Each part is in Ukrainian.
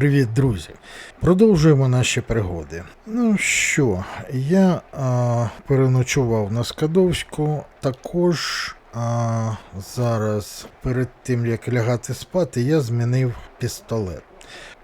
Привіт, друзі! Продовжуємо наші пригоди. Ну що, я а, переночував на Скадовську. Також а, зараз, перед тим як лягати спати, я змінив пістолет.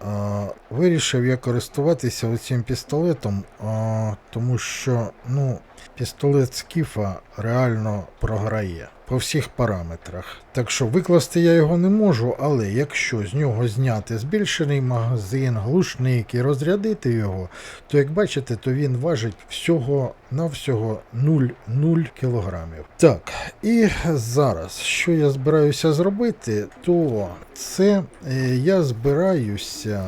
А, вирішив я користуватися оцим пістолетом, а, тому що ну, пістолет Скіфа реально програє по всіх параметрах. Так що викласти я його не можу, але якщо з нього зняти збільшений магазин, глушник і розрядити його, то як бачите, то він важить всього навсього 0,0 кілограмів. Так, і зараз, що я збираюся зробити, то це е, я збираюся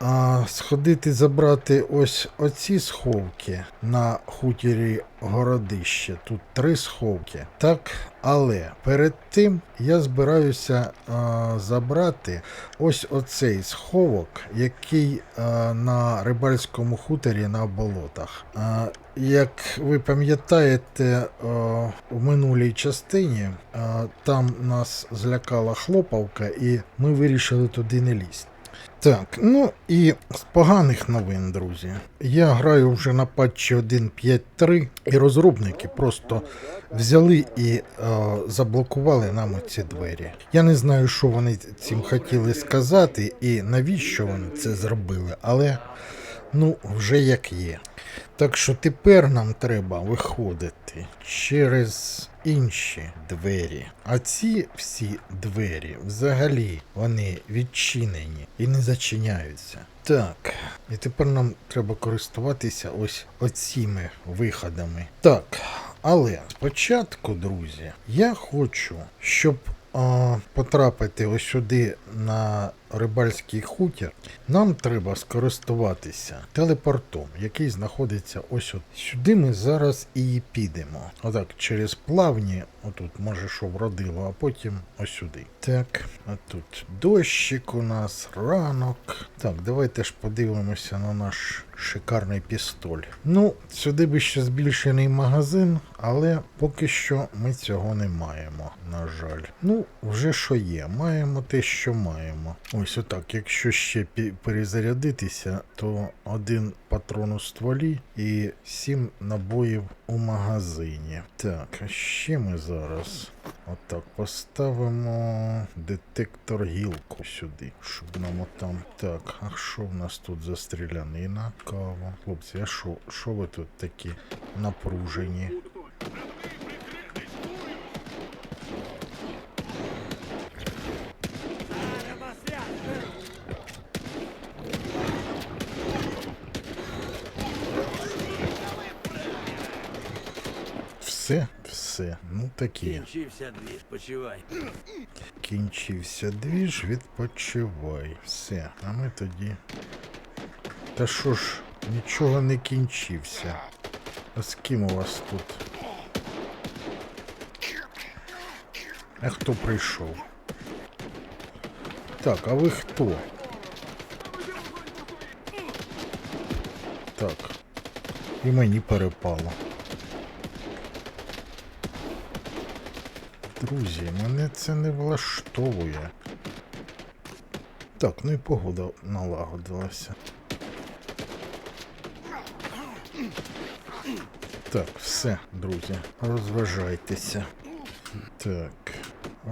а, сходити забрати ось оці сховки на хутірі городище. Тут три сховки. Так, але перед тим я збираюся а, забрати ось оцей сховок, який а, на рибальському хуторі на болотах. А, як ви пам'ятаєте, у минулій частині там нас злякала хлопавка, і ми вирішили туди не лізти. Так, ну і з поганих новин, друзі. Я граю вже на патчі 1.5.3, і розробники просто взяли і е, заблокували нам ці двері. Я не знаю, що вони цим хотіли сказати і навіщо вони це зробили, але ну, вже як є. Так що тепер нам треба виходити через інші двері. А ці всі двері взагалі вони відчинені і не зачиняються. Так, і тепер нам треба користуватися ось оціми виходами. Так, але спочатку, друзі, я хочу, щоб потрапити ось сюди на рибальський хутір, нам треба скористуватися телепортом, який знаходиться ось от. Сюди ми зараз і підемо. Отак, через плавні, отут, може, що вродило, а потім ось сюди. Так, а тут дощик у нас, ранок. Так, давайте ж подивимося на наш шикарний пістоль. Ну, сюди би ще збільшений магазин, але поки що ми цього не маємо, на жаль. Ну, вже що є, маємо те, що маємо. Ось отак, якщо ще перезарядитися, то один патрон у стволі і сім набоїв у магазині. Так, а ще ми зараз отак поставимо детектор гілку сюди, щоб нам отам. Так, а що в нас тут за стрілянина? Кава. Хлопці, а що, ви тут такі напружені? Все, все, ну такі. Кінчився двір, почивай. Кінчився двіж, відпочивай. Все, а ми тоді. Та що ж, нічого не кінчився. А з ким у вас тут? А хто прийшов? Так, а ви хто? Так. І мені перепало. Друзі, мене це не влаштовує. Так, ну і погода налагодилася. Так, все, друзі, розважайтеся. Так,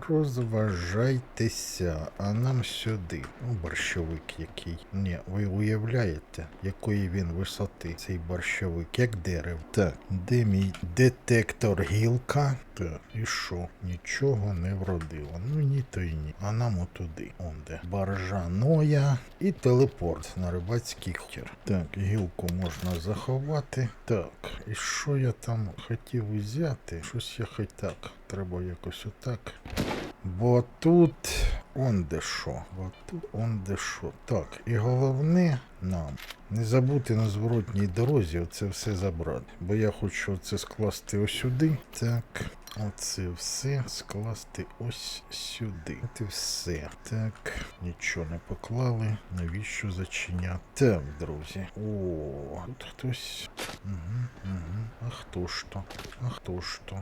розважайтеся, а нам сюди. Ну, борщовик який. Ні, ви уявляєте, якої він висоти, цей борщовик, як дерево. Так, де мій детектор гілка? Так, і що? Нічого не вродило. Ну ні, то й ні. А нам отуди. Он де. Баржа Ноя і телепорт на рибацький хутір. Так, гілку можна заховати. Так, і що я там хотів взяти? Щось я хоч так. Треба якось отак. Бо тут он де що. Бо тут он де що. Так, і головне нам не забути на зворотній дорозі оце все забрати. Бо я хочу це скласти ось сюди. Так. Оце все скласти ось сюди. От і все. Так, нічого не поклали. Навіщо зачиняти? Так, друзі. О, тут хтось. Угу, угу. А хто ж то? А хто ж то?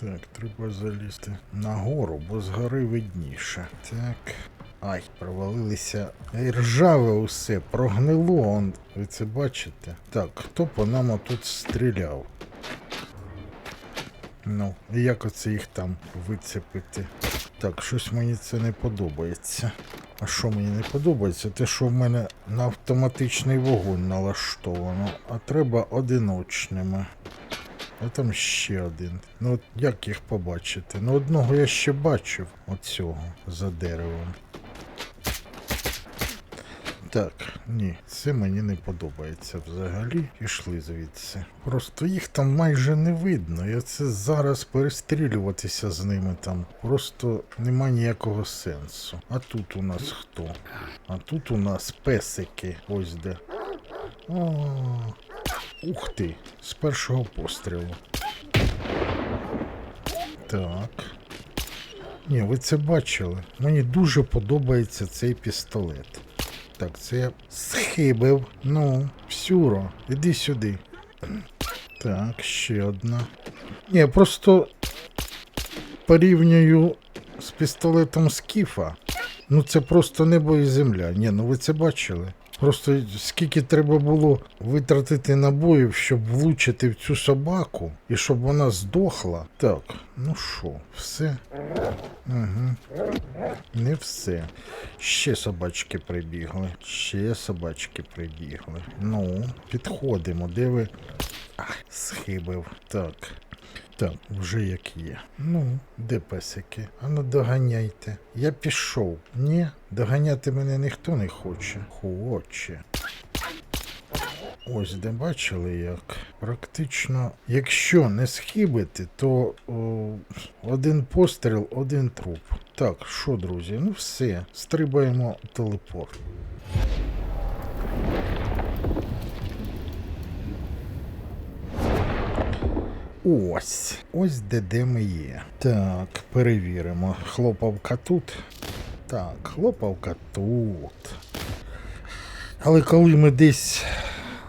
Так, треба залізти нагору, бо згори видніше. Так. Ай, провалилися. Ей, Ржаве усе, прогнило. Он. Ви це бачите? Так, хто по нам отут стріляв? Ну, і як оце їх там вицепити? Так, щось мені це не подобається. А що мені не подобається? Те, що в мене на автоматичний вогонь налаштовано, а треба одиночними. А там ще один. Ну от як їх побачити? Ну одного я ще бачив оцього за деревом. Так, ні, це мені не подобається взагалі. Пішли звідси. Просто їх там майже не видно. Я це зараз перестрілюватися з ними там. Просто нема ніякого сенсу. А тут у нас хто? А тут у нас песики. Ось де. О, ух ти! З першого пострілу. Так. Ні, ви це бачили. Мені дуже подобається цей пістолет. Так, це я схибив. Ну, Сюро, іди сюди. Так, ще одна. Ні, я просто порівнюю з пістолетом Скіфа. Ну це просто небо і земля. Ні, ну ви це бачили. Просто скільки треба було витратити набоїв, щоб влучити в цю собаку і щоб вона здохла. Так, ну що, все? Угу. Не все. Ще собачки прибігли. Ще собачки прибігли. Ну, підходимо. Де ви. Ах, схибив. Так. Так, вже як є. Ну, де песики? Ану доганяйте. Я пішов. Ні, доганяти мене ніхто не хоче. Хоче. Ось де бачили як. Практично, якщо не схибити, то о, один постріл, один труп. Так, що, друзі? Ну все, стрибаємо телепорт. Ось. Ось де де ми є. Так, перевіримо. Хлопавка тут. Так, хлопавка тут. Але коли ми десь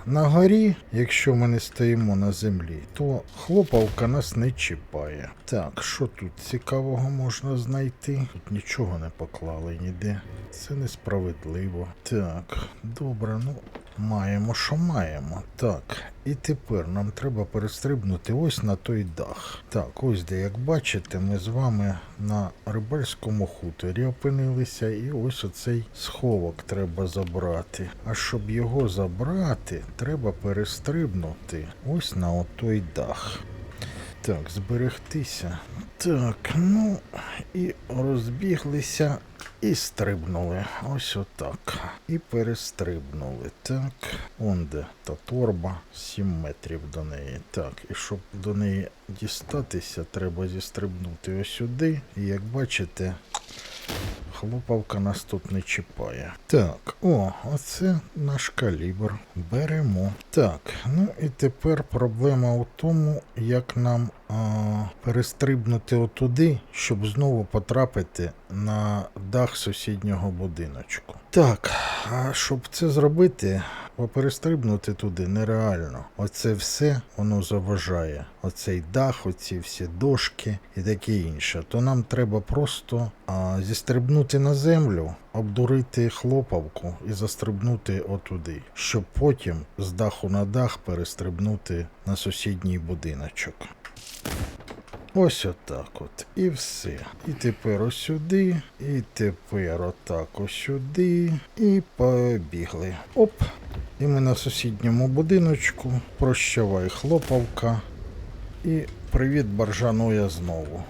на горі, якщо ми не стоїмо на землі, то хлопавка нас не чіпає. Так, що тут цікавого можна знайти? Тут нічого не поклали ніде. Це несправедливо. Так, добре, ну маємо, що маємо. Так, і тепер нам треба перестрибнути ось на той дах. Так, ось де, як бачите, ми з вами на рибальському хуторі опинилися, і ось оцей сховок треба забрати. А щоб його забрати, треба перестрибнути ось на отой дах. Так, зберегтися. Так, ну і розбіглися і стрибнули. Ось отак. І перестрибнули. Так. Он де та торба, 7 метрів до неї. Так, і щоб до неї дістатися, треба зістрибнути ось сюди. І як бачите, хлопавка нас тут не чіпає. Так, о, оце наш калібр. Беремо. Так, ну і тепер проблема у тому, як нам перестрибнути отуди, щоб знову потрапити на дах сусіднього будиночку. Так, а щоб це зробити, поперестрибнути туди нереально. Оце все воно заважає. Оцей дах, оці всі дошки і таке інше. То нам треба просто а, зістрибнути на землю, обдурити хлопавку і застрибнути отуди, щоб потім з даху на дах перестрибнути на сусідній будиночок. Ось отак от. І все. І тепер ось сюди, і тепер отак ось сюди. І побігли. Оп. І ми на сусідньому будиночку. Прощавай, хлопавка. І привіт, Баржаноя знову.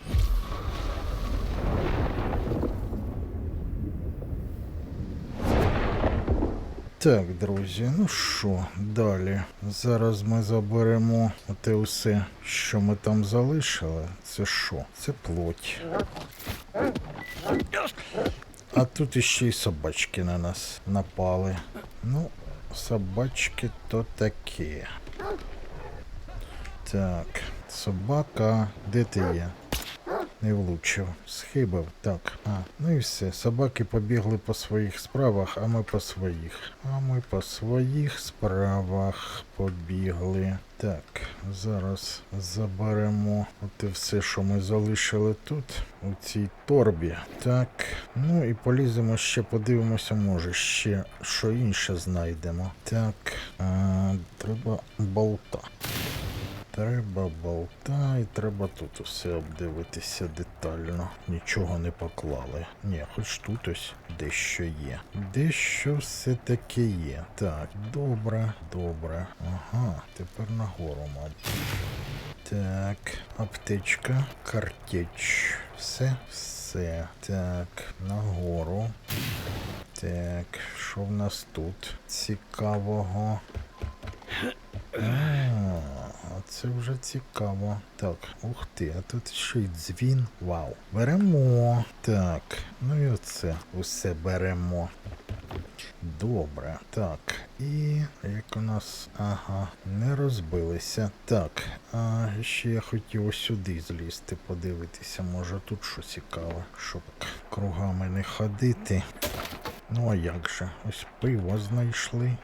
Так, друзі, ну що, далі. Зараз ми заберемо те усе, що ми там залишили. Це що? Це плоть. А тут іще й собачки на нас напали. Ну, собачки то таке. Так, собака, де ти є? Не влучив. Схибив. Так. А, ну і все. Собаки побігли по своїх справах, а ми по своїх. А ми по своїх справах побігли. Так, зараз заберемо от все, що ми залишили тут, у цій торбі. Так, ну і поліземо ще, подивимося, може, ще що інше знайдемо. Так, а, треба болта. Треба болта і треба тут усе обдивитися детально. Нічого не поклали. Ні, хоч тут ось дещо є. Дещо все-таки є. Так, добре, добре. Ага, тепер нагору, мабуть. Так, аптечка, картеч. Все, все. Так, нагору. Так, що в нас тут? Цікавого. А, а це вже цікаво. Так, ух ти, а тут ще й дзвін. Вау. Беремо. Так, ну і оце усе беремо. Добре. Так. І як у нас. Ага, не розбилися. Так. А ще я хотів ось сюди злізти, подивитися. Може тут що цікаве, щоб кругами не ходити. Ну а як же? Ось пиво знайшли.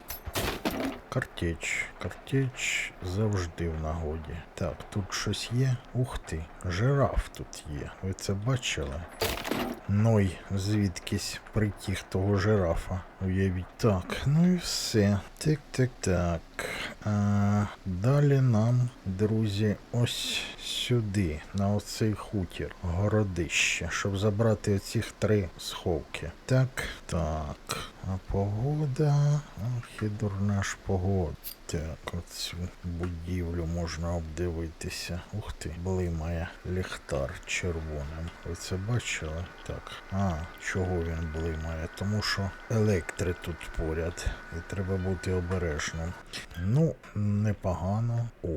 Картеч. Картеч завжди в нагоді. Так, тут щось є. Ух ти, жираф тут є. Ви це бачили? Ной, звідкись притіг того жирафа. Уявіть. Так, ну і все. Так, так, так. А, далі нам, друзі, ось сюди, на оцей хутір, городище, щоб забрати оцих три сховки. Так, так. А погода. Ох, і дурна ж погода. Так, оцю будівлю можна обдивитися. Ух ти, блимає ліхтар червоним. Ви це бачили? Так. А, чого він блимає? Тому що електри тут поряд. І треба бути обережним. Ну, непогано. О,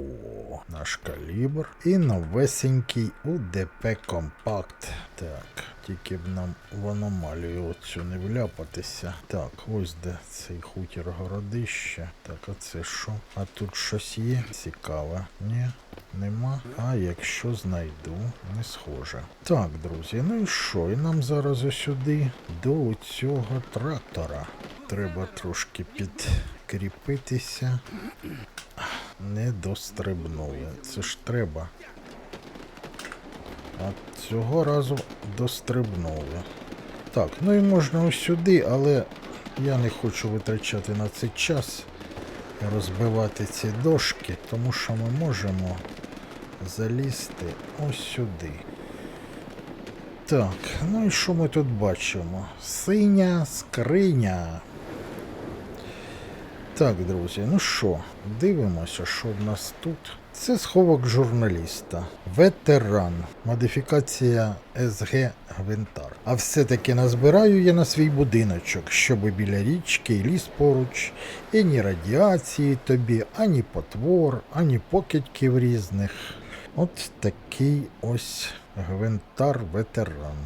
наш калібр. І новесенький УДП Компакт. Так, тільки б нам в аномалію оцю не вляпатися. Так, ось де цей хутір городище. Так, а це що? А тут щось є? Цікаве. Ні, нема. А якщо знайду, не схоже. Так, друзі, ну і що? І нам зараз сюди до цього трактора. Треба трошки підкріпитися. Не дострибнули. Це ж треба. А цього разу дострибнули. Так, ну і можна ось сюди, але я не хочу витрачати на це час розбивати ці дошки, тому що ми можемо залізти ось сюди. Так, ну і що ми тут бачимо? Синя скриня. Так, друзі, ну що, дивимося, що в нас тут. Це сховок журналіста. Ветеран. Модифікація СГ Гвинтар. А все-таки назбираю я на свій будиночок, щоб біля річки і ліс поруч, і ні радіації тобі, ані потвор, ані покидьків різних. От такий ось гвинтар ветеран.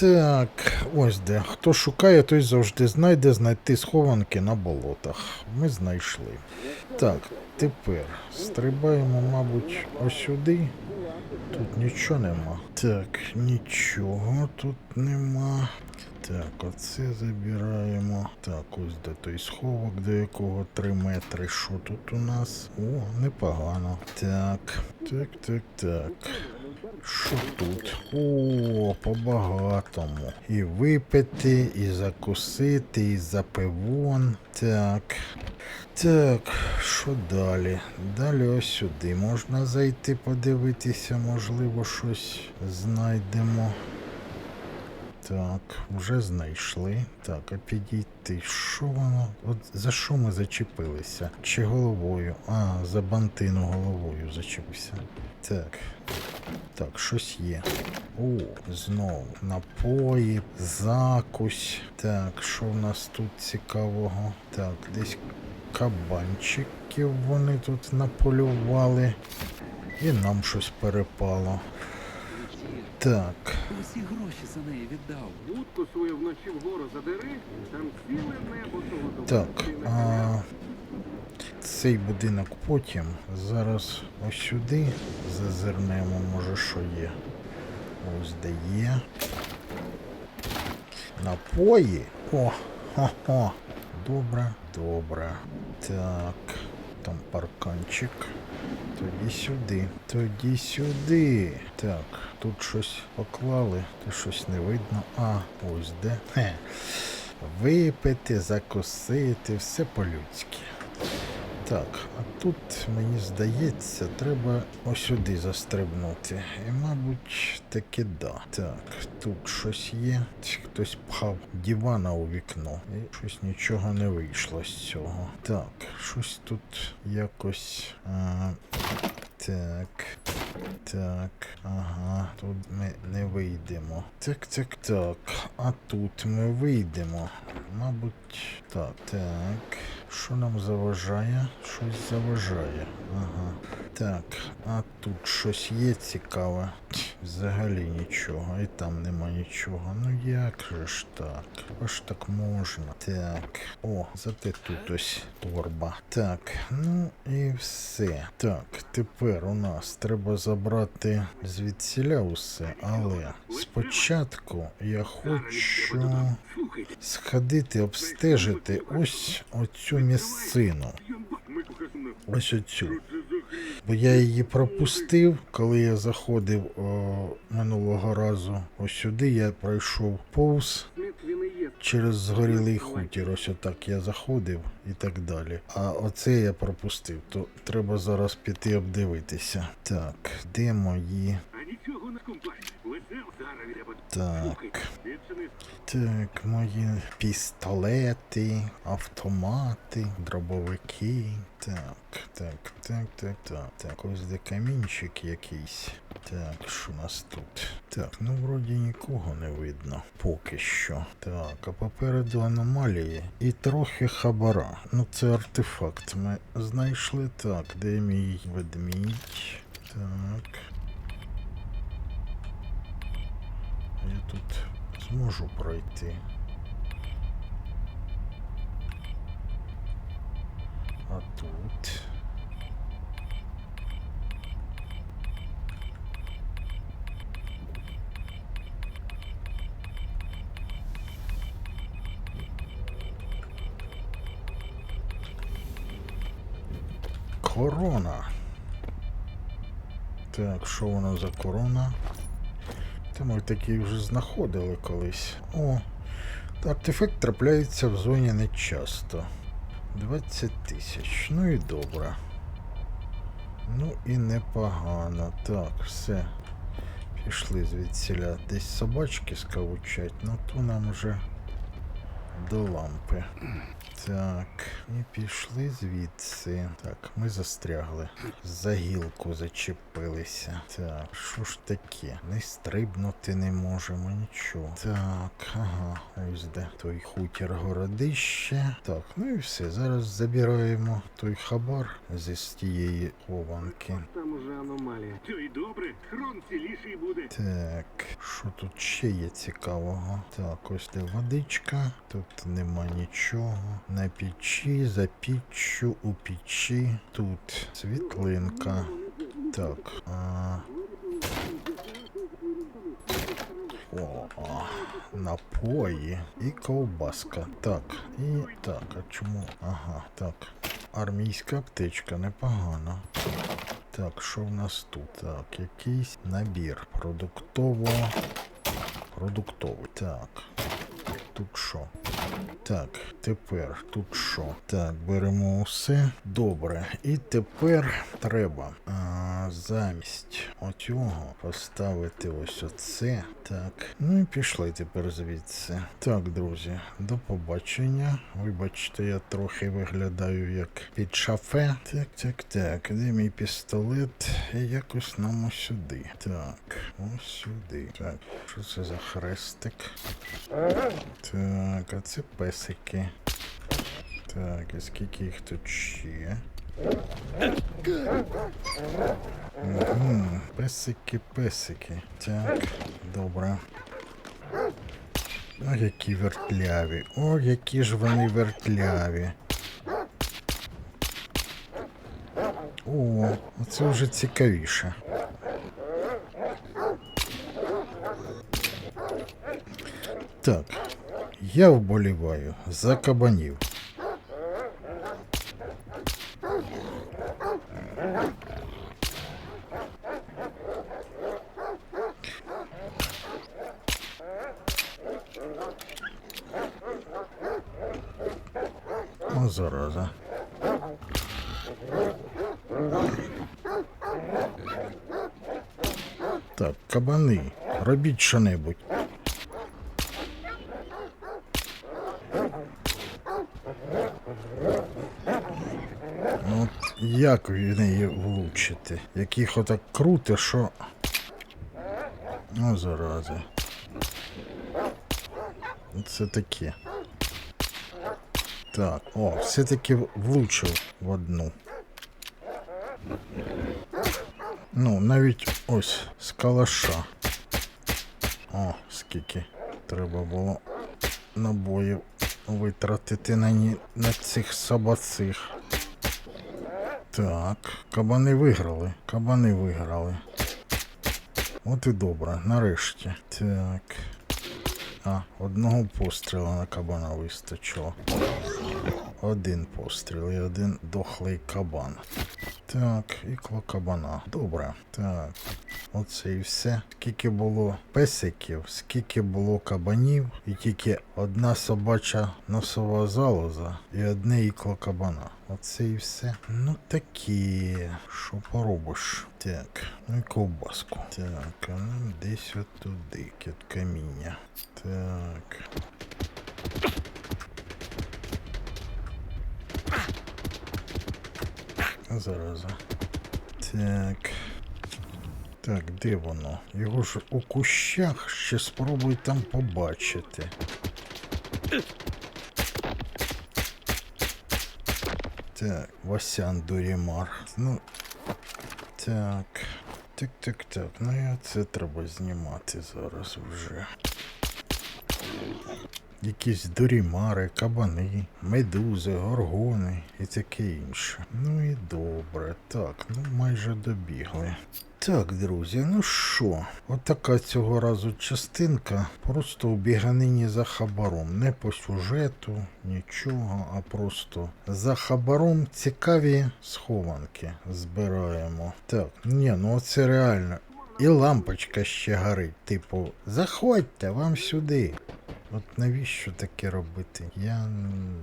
Так, ось де. Хто шукає, той завжди знайде знайти схованки на болотах. Ми знайшли. Так, тепер стрибаємо, мабуть, ось сюди. Тут нічого нема. Так, нічого тут нема. Так, оце забираємо. Так, ось де той сховок, до якого 3 метри. Що тут у нас? О, непогано. Так, так, так, так. Що тут? О, по-багатому. І випити, і закусити, і за пивон. Так. Так, що далі? Далі ось сюди можна зайти, подивитися, можливо, щось знайдемо. Так, вже знайшли. Так, а підійти. Що воно? От за що ми зачепилися? Чи головою? А, за бантину головою зачепився. Так. Так, щось є. О, знову напої, закусь. Так, що в нас тут цікавого? Так, десь кабанчиків вони тут наполювали. І нам щось перепало. Так. Усі гроші за неї віддав. Вудку свою вночі вгору задери, там ціле небо того Так, а цей будинок потім. Зараз ось сюди зазирнемо, може що є. Ось де є. Напої. О, хо-хо. Добре, добре. Так. Там парканчик. Тоді сюди. Тоді сюди. Так, тут щось поклали, то щось не видно. А, ось де. Хе. Випити, закусити, все по-людськи. Так, а тут, мені здається, треба ось сюди застрибнути. І, мабуть, таки да. Так, тут щось є. Хтось пхав дивана у вікно. І щось нічого не вийшло з цього. Так, щось тут якось. А, так. Так, ага, тут ми не вийдемо. Так, так, так. А тут ми вийдемо. Мабуть, так, так. Що нам заважає? Щось заважає. Ага. Так, а тут щось є цікаве. Взагалі нічого. І там нема нічого. Ну як же ж так? Аж так можна. Так. О, зате тут ось торба. Так, ну і все. Так, тепер у нас треба забрати звідсіля усе, але спочатку я хочу сходити, обстежити ось оцю місцину. Ось оцю. Бо я її пропустив, коли я заходив о, минулого разу. Ось сюди я пройшов повз Сміт він і є. Через згорілий хутір. Ось отак я заходив і так далі. А оце я пропустив. То треба зараз піти обдивитися. Так, де мої. Так. Так, мої пістолети, автомати, дробовики. Так, так, так, так, так. Так, ось де камінчик якийсь. Так, що у нас тут? Так, ну вроді нікого не видно. Поки що. Так, а попереду аномалії і трохи хабара. Ну це артефакт. Ми знайшли так, де мій ведмідь. Так. Я тут зможу пройти. А тут. Корона. Так, що воно за корона? Та ми такі вже знаходили колись. О, Артефект трапляється в зоні нечасто. 20 тисяч. Ну і добре. Ну і непогано. Так, все. Пішли звідсіля. Десь собачки скавучать, ну то нам вже до лампи. Так, і пішли звідси. Так, ми застрягли. За гілку зачепилися. Так, що ж таке? Не стрибнути не можемо, нічого. Так, ага, ось де той хутір городище. Так, ну і все. Зараз забираємо той хабар зі з тієї хованки. Там уже аномалія. То й добре. Хрон ціліший буде. Так, що тут ще є цікавого? Так, ось де водичка, тут нема нічого. На печі, за піччю, у печі. Тут світлинка. Так. А... О, напої і ковбаска. Так, і так, а чому? Ага, так. Армійська аптечка, непогано. Так, що в нас тут? Так, якийсь набір. Продуктово. Продуктовий. Так. Тут що? Так, тепер тут що? Так, беремо усе. Добре. І тепер треба а, замість оцього поставити ось оце. Так. Ну і пішли тепер звідси. Так, друзі, до побачення. Вибачте, я трохи виглядаю як під шафе. Так, так, так. Де мій пістолет? І якось нам ось сюди. Так, ось сюди. Так, що це за хрестик? Так, а це песики. Так, і скільки їх тут ще? Песики, песики. Так, добре. О, які вертляві. О, які ж вони вертляві. О, оце вже цікавіше. Так, я вболіваю за кабанів. О, зараза. Так, кабани, робіть що-небудь. Ну, от як в неї влучити? Як їх отак круте, що. Ну, зарази. Це таке. Так, о, все-таки влучив в одну. Ну, навіть ось з калаша. О, скільки треба було набоїв витратити на, ні, на цих собацих. Так, кабани виграли. Кабани виграли. От і добре, нарешті. Так. А, одного постріла на кабана вистачило. Один постріл і один дохлий кабан. Так, ікло кабана. Добре. Так. Оце і все. Скільки було песиків, скільки було кабанів, і тільки одна собача носова залоза і одне ікло кабана. Оце і все. Ну такі. Що поробиш? Так, ну і ковбаску. Так, а ну десь от туди, кіт каміння. Так. Зараза. Так. Так, де воно? Його ж у кущах ще спробуй там побачити. Так, Васян Дурімар. Ну. Так. Так, так, так. Ну і це треба знімати зараз вже. Якісь дурімари, кабани, медузи, горгони і таке інше. Ну і добре. Так, ну майже добігли. Так, друзі, ну що, отака цього разу частинка. Просто у біганині за хабаром. Не по сюжету, нічого, а просто за хабаром цікаві схованки збираємо. Так, ні, ну оце реально. І лампочка ще горить. Типу, заходьте вам сюди. От навіщо таке робити? Я,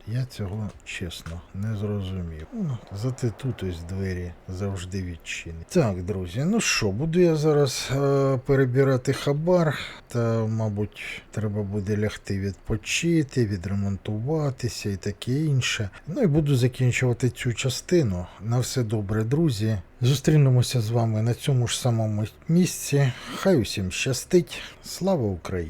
я цього чесно не зрозумів. Ну, зате тут ось двері завжди відчинені. Так, друзі, ну що, буду я зараз е, перебирати хабар, та, мабуть, треба буде лягти відпочити, відремонтуватися і таке інше. Ну і буду закінчувати цю частину. На все добре, друзі. Зустрінемося з вами на цьому ж самому місці. Хай усім щастить. Слава Україні!